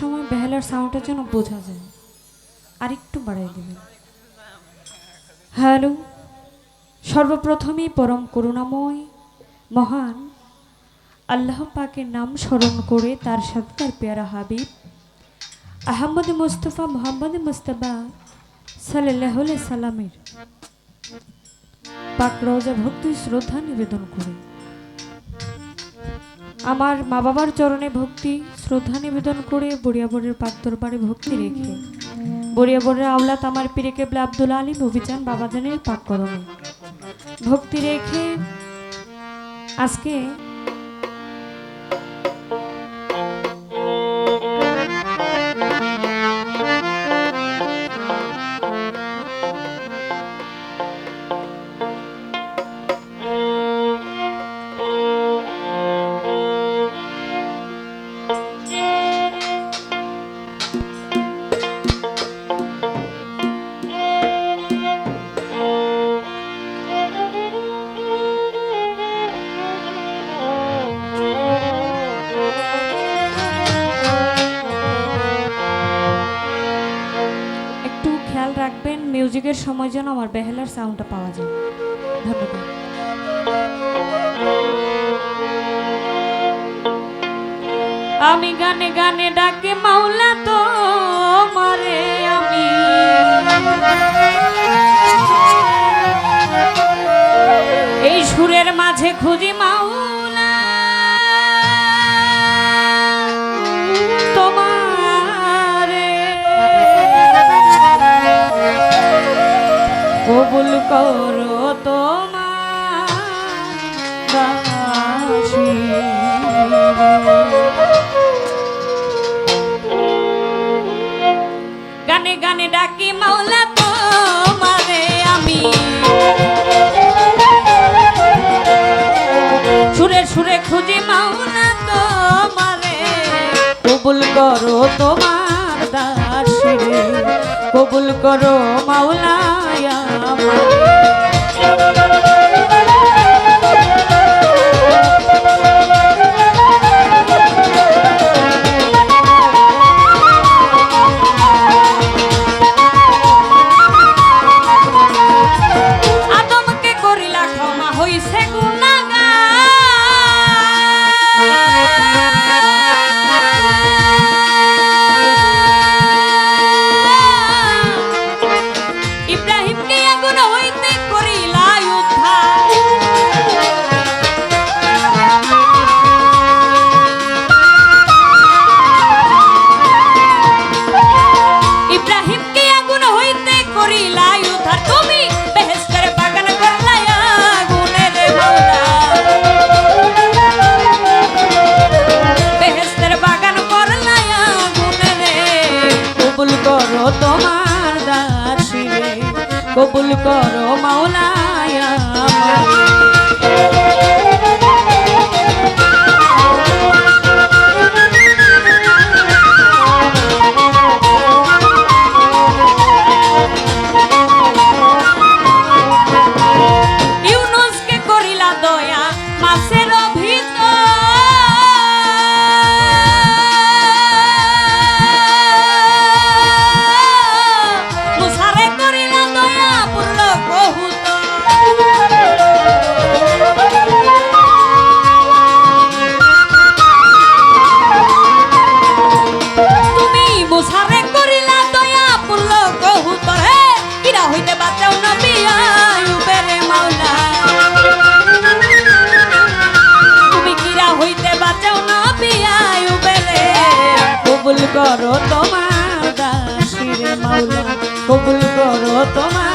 সময় বেহালার সাউন্ডটা যেন বোঝা যায়। আর একটু বাড়াই দেবেন। হ্যালো, সর্বপ্রথমেই পরম করুণাময়, মহান, আল্লাহ পাকের নাম স্মরণ করে তার সাথে তার পেয়ারা হাবিব আহমদ মুস্তফা মোহাম্মদ মুস্তফা সাল্লাহ সালামের পাক রোজা ভক্তি শ্রদ্ধা নিবেদন করে। আমার মা বাবার চরণে ভক্তি শ্রদ্ধা নিবেদন করে বরিয়াবরের পাক ভক্তি রেখে। বড়িয়াবরের আওলাত আমার পীরে কেবলা আব্দুল আলী অভিযান বাবাজানের পাক করমে ভক্তি রেখে আজকে রাখবেন মিউজিকের সময় যেন আমার বেহেলার সাউন্ডটা পাওয়া যায়। ধন্যবাদ। আমি গানে গানে ডাকে, মাওলা তো মারে আমি। এই সুরের মাঝে খুঁজি মাওলা করো তোমার গানে গানে ডাকি মাওলা তোমারে আমি। সুরে সুরে খুঁজি মাওলা তোমারে। কবুল করো তোমার দাসী রে। কবুল করো মাওলায় কবুল করো মাওলায় করো তোমার দাসী রে মাওলা, কবুল করো তোমার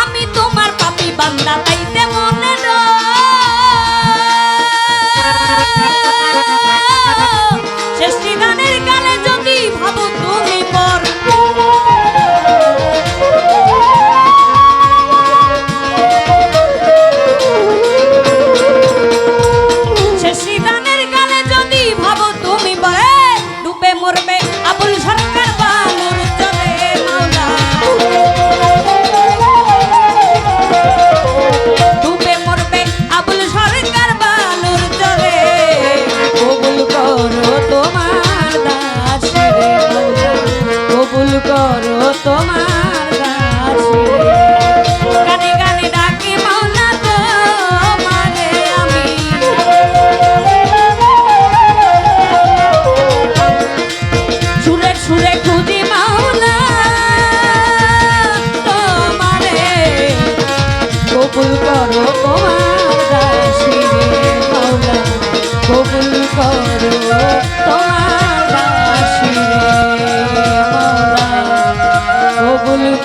আমি তোমার পাপি বান্দা তাইতে মনে শেষ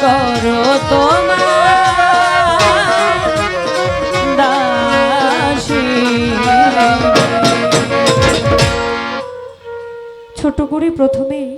করো তোমার দাসী। ছোট করে প্রথমেই